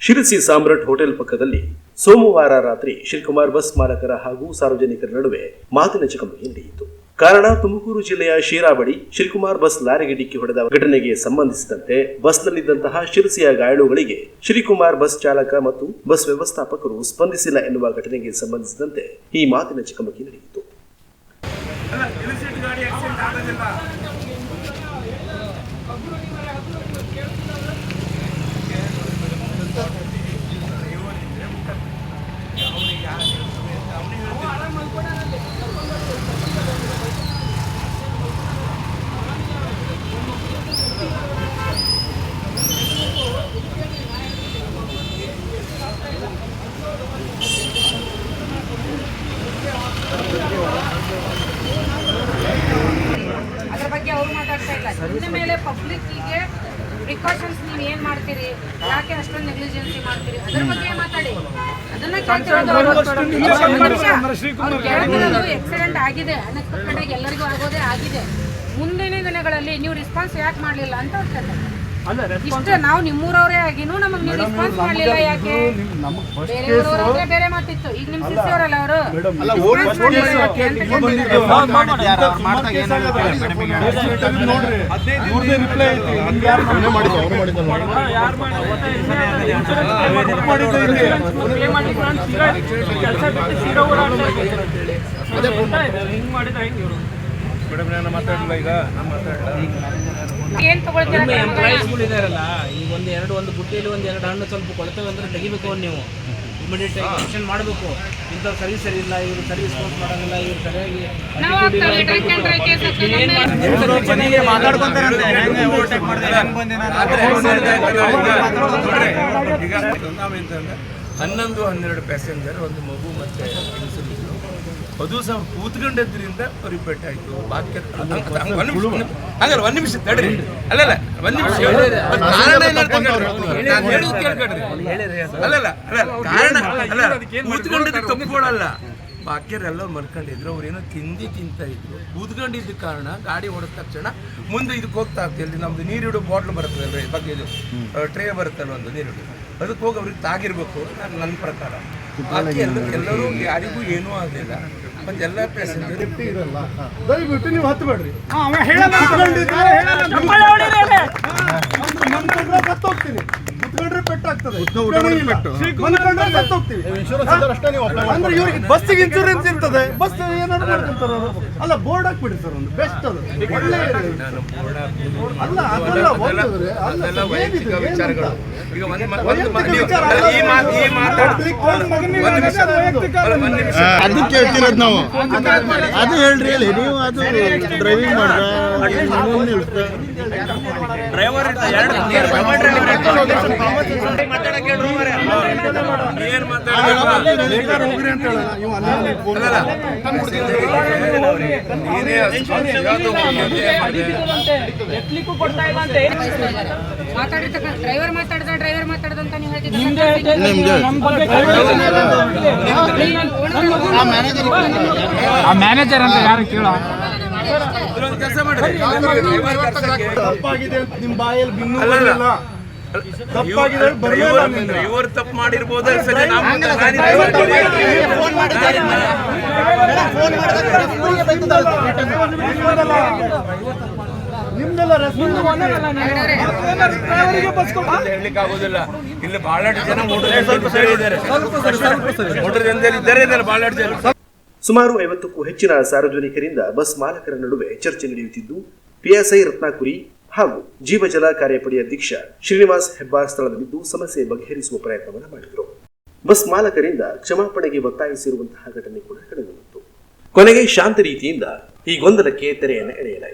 ಶಿರಸಿ ಸಾಮ್ರಾಟ್ hotel ಪಕ್ಕದಲ್ಲಿ ಸೋಮವಾರ ರಾತ್ರಿ ಶಿವಕುಮಾರ್ ಬಸ್ ಮಾಲಕರ ಹಾಗೂ ಸಾರ್ವಜನಿಕರ ನಡುವೆ ಮಾತಿನ ಚಕಮಕಿ ನಡೆಯಿತು. ಕಾರಣ, ತುಮಕೂರು ಜಿಲ್ಲೆಯ ಶೀರಾಬಡಿ ಶಿವಕುಮಾರ್ ಬಸ್ ಲಾರಿಗೆ ಡಿಕ್ಕಿ ಹೊಡೆದ ಘಟನೆಗೆ ಸಂಬಂಧಿಸಿದಂತೆ ಬಸ್ನಲ್ಲಿದ್ದಂತಹ ಶಿರಸಿಯ ಗಾಯಾಳುಗಳಿಗೆ ಶ್ರೀಕುಮಾರ್ ಬಸ್ ಚಾಲಕ ಮತ್ತು ಬಸ್ ವ್ಯವಸ್ಥಾಪಕರು ಸ್ಪಂದಿಸಿಲ್ಲ ಎನ್ನುವ ಘಟನೆಗೆ ಸಂಬಂಧಿಸಿದಂತೆ ಈ ಮಾತಿನ ಚಕಮಕಿ ನಡೆಯಿತು ಅಲ್ಲ ಇಳಿಸಿಟ್ಟು ಗಾಡಿ ಆಕ್ಸಿಡೆಂಟ್ ಆಗೋದಿಲ್ಲ ಅದ್ರ ಬಗ್ಗೆ ಅವ್ರು ಮಾತಾಡ್ತಾ ಇಲ್ಲ ಇನ್ನ ಮೇಲೆ ಪಬ್ಲಿಕ್ಕಿಗೆ ಪ್ರಿಕಾಷನ್ಸ್ ನೀವು ಏನ್ ಮಾಡ್ತೀರಿ? ಯಾಕೆ ಅಷ್ಟೊಂದು ನೆಗ್ಲಿಜೆನ್ಸಿ ಮಾಡ್ತೀರಿ? ಅದ್ರ ಬಗ್ಗೆ ಮಾತಾಡಿ. ಅದನ್ನ ಕೇಳ್ತಿರೋದು ಎಕ್ಸಿಡೆಂಟ್ ಆಗಿದೆ. ಅನ್ಎಕ್ಸ್ಪೆಕ್ಟೆಡ್ ಆಗಿ ಎಲ್ಲರಿಗೂ ಆಗೋದೇ ಆಗಿದೆ. ಮುಂದಿನ ದಿನಗಳಲ್ಲಿ ನೀವು ರೆಸ್ಪಾನ್ಸ್ ಯಾಕೆ ಮಾಡಲಿಲ್ಲ ಅಂತ ಅವ್ರು ಕೇಳ್ತಾರೆ. ಇಷ್ಟ ನಾವು ನಿಮ್ಮೂರವರೇ ಆಗಿನೂ ರೆಸ್ಪಾನ್ಸ್ ಮಾಡ್ಲಿಲ್ಲ ಯಾಕೆ? ಬೇರೆ ಮಾತಿತ್ತು. ಈಗ ನಿಮ್ ಅವರು? ಅಂತ ಕೇಳ್ತಿದ್ದಾರೆ. ಮೇಡಮ್ ನಾನು ಮಾತಾಡಲ್ಲ ಈಗ. ನಾನು ಮಾತಾಡಲ್ಲ ಏನ್ ತಗೊಳ್ತೀರಾ? ಒಂದು ಎರಡು ಒಂದು ಬುಟ್ಟಿಯಲ್ಲಿ ಒಂದು ಎರಡು ಹಣ್ಣು ಸ್ವಲ್ಪ ಕೊಳ್ತವೆ ಅಂದ್ರೆ ತೆಗಿಬೇಕು ಅವ್ನು ನೀವು. ಇಮಿಡಿಯೇಟ್ ಆಗಿ ಆಕ್ಷನ್ ಮಾಡಬೇಕು. ಇಂಥ ಸರಿ ಸರಿ ಇಲ್ಲ ಇವರು ಸರ್ವಿಸ್ ಕೊಟ್ಟು ಮಾಡಂಗಿಲ್ಲ ಇವರು ಸರಿಯಾಗಿ ನಾವೆಂತಂದ್ರೆ ಹನ್ನೊಂದು ಹನ್ನೆರಡು ಪ್ಯಾಸೆಂಜರ್ ಒಂದು ಮಗು ಮತ್ತೆ. ಅದು ಸಹ ಕೂತ್ಕೊಂಡಿದ್ರಿಂದ ಅವ್ರಿಗೆ ಆಯ್ತು. ಬಾಕಿ ಒಂದ್ ನಿಮಿಷ ಹಂಗಲ್ಲ ಒಂದ್ ನಿಮಿಷ ತಡ್ರಿ. ಅಲ್ಲಲ್ಲ ಒಂದ್ ನಿಮಿಷ ಕಾರಣ. ನಾನ್ ಹೇಳೋದ್ ಕೇಳ್ಕೊಳ್ರಿ. ಅಲ್ಲಲ್ಲ ಅಲ್ಲ ಕಾರಣ ಅಲ್ಲ ಕೂತ್ಕೊಂಡಿದ್ದು ಬಾಕಿಯವರೆಲ್ಲ ಮಲ್ಕೊಂಡಿದ್ರು. ಅವ್ರೇನೋ ತಿಂಡಿ ತಿಂತ ಇದ್ರು. ಕೂತ್ಕೊಂಡಿದ್ದ ಕಾರಣ ಗಾಡಿ ಹೊಡೆದ ತಕ್ಷಣ ಮುಂದೆ ಇದಕ್ಕೆ ಹೋಗ್ತಾ ಇರ್ತೀವಿ. ಇಲ್ಲಿ ನಮ್ದು ನೀರಿಡು ಬಾಟ್ಲ್ ಬರುತ್ತಲ್ಲ ಬಗ್ಗೆ ಇದು ಟ್ರೇ ಬರುತ್ತಲ್ಲ ಒಂದು ನೀರಿಡು ಅದಕ್ಕೆ ಹೋಗಿ ಅವ್ರಿಗೆ ತಾಗಿರ್ಬೇಕು. ನನ್ನ ಪ್ರಕಾರ. ಬಾಕಿ ಎಲ್ಲರೂ ಯಾರಿಗೂ ಏನೂ ಆಗಲಿಲ್ಲ. ಮತ್ತೆ ಎಲ್ಲ ಪ್ಯಾಸೆಂಜರ್ ದಯವಿಟ್ಟು ನೀವು ಹತ್ತಬೇಡ್ರಿ ಮನ್ಕೊಂಡ್ರೆ ಸತ್ತೋಗ್ತೀನಿ ಕುತ್ಕೊಂಡ್ರೆ ಪೆಟ್ಟಾಗ್ತದೆ ಸತ್ತೋಗ್ತೀವಿ ಅಂದ್ರೆ ಇವ್ರಿಗೆ ಬಸ್ಸಿಗೆ ಇನ್ಶೂರೆನ್ಸ್ ಇರ್ತದೆ ಬಸ್ ಏನಾದ್ರು ಮಾಡ್ಕೊಂತಾರ ಅವರು ಅಲ್ಲ ಬೋರ್ಡ್ ಹಾಕ್ಬಿಡಿ ಸರ್ ಒಂದು ಬೆಸ್ಟ್ ಅದು ಒಳ್ಳೆ ಅಲ್ಲ ಅದೆಲ್ಲ ಒಂದಿದ್ರೆ ಅಲ್ಲ ವೈಯಕ್ತಿಕ ಏನಿದೆ? ವಿಚಾರಗಳು ಈಗ ಒಂದು ಮ- ಒಂದು ವೈಯಕ್ತಿಕ ವಿಚಾರ ಅಲ್ಲ, ಅಲ್ಲ ಈ ಮಾತು ಈ ಮಾತಾಡ ಅವ್ನ ಮಗನಿಗೆ ಒಂದು ನಿಮಿಷ ವೈಯಕ್ತಿಕ ಅಲ್ಲ, ಒಂದು ಅದು ಕೇಳ್ತಿರೋದು ನಾವು ಅದು ಹೇಳ್ರಿ ಅಲ್ಲಿ ನೀವು ಅದು ಡ್ರೈವಿಂಗ್ ಮಾಡ್ದ ಏನ್ ಡ್ರೈವರ್ ಮಾತಾಡ್ದ ಡ್ರೈವರ್ ನೀವು ಆ ಮ್ಯಾನೇಜರ್ ಅಂತ ಯಾರು ಕೇಳೋ ಕೆಲಸ ಮಾಡಿ ತಪ್ಪಾಗಿದೆ ಅಂತ ನಿಮ್ ಬಾಯಲ್ಲಿ ಬಿನ್ನು ಇವರು ತಪ್ಪು ಮಾಡಿರ್ಬೋದು ಸರಿ ನಿಮ್ದೆಲ್ಲ ಆಗೋದಿಲ್ಲ. ಇಲ್ಲಿ ಬಹಳಷ್ಟು ಜನ ಮೋಟರ್ ಇದ್ದಾರೆ. ಮೋಟರ್ ಜನದಲ್ಲಿ ಇದ್ದಾರೆ ಇದ್ದಾರೆ ಬಹಳಷ್ಟು ಜನ. ಸುಮಾರು ಐವತ್ತಕ್ಕೂ ಹೆಚ್ಚಿನ ಸಾರ್ವಜನಿಕರಿಂದ ಬಸ್ ಮಾಲಕರ ನಡುವೆ ಚರ್ಚೆ ನಡೆಯುತ್ತಿದ್ದು ಪಿಎಸ್ಐ ರತ್ನಾಕುರಿ ಹಾಗೂ ಜೀವಜಲ ಕಾರ್ಯಪಡೆಯ ಅಧ್ಯಕ್ಷ ಶ್ರೀನಿವಾಸ್ ಹೆಬ್ಬಾರ್ ಸ್ಥಳದಲ್ಲಿದ್ದು ಸಮಸ್ಯೆ ಬಗೆಹರಿಸುವ ಪ್ರಯತ್ನವನ್ನು ಮಾಡಿದರು. ಬಸ್ ಮಾಲಕರಿಂದ ಕ್ಷಮಾಪಣೆಗೆ ಒತ್ತಾಯಿಸಿರುವಂತಹ ಘಟನೆ ಕೂಡ ನಡೆದಿತ್ತು ಕೊನೆಗೆ ಶಾಂತ ರೀತಿಯಿಂದ ಈ ಗೊಂದಲಕ್ಕೆ ತೆರೆಯನ್ನು ಎಳೆಯಲಾಯಿತು.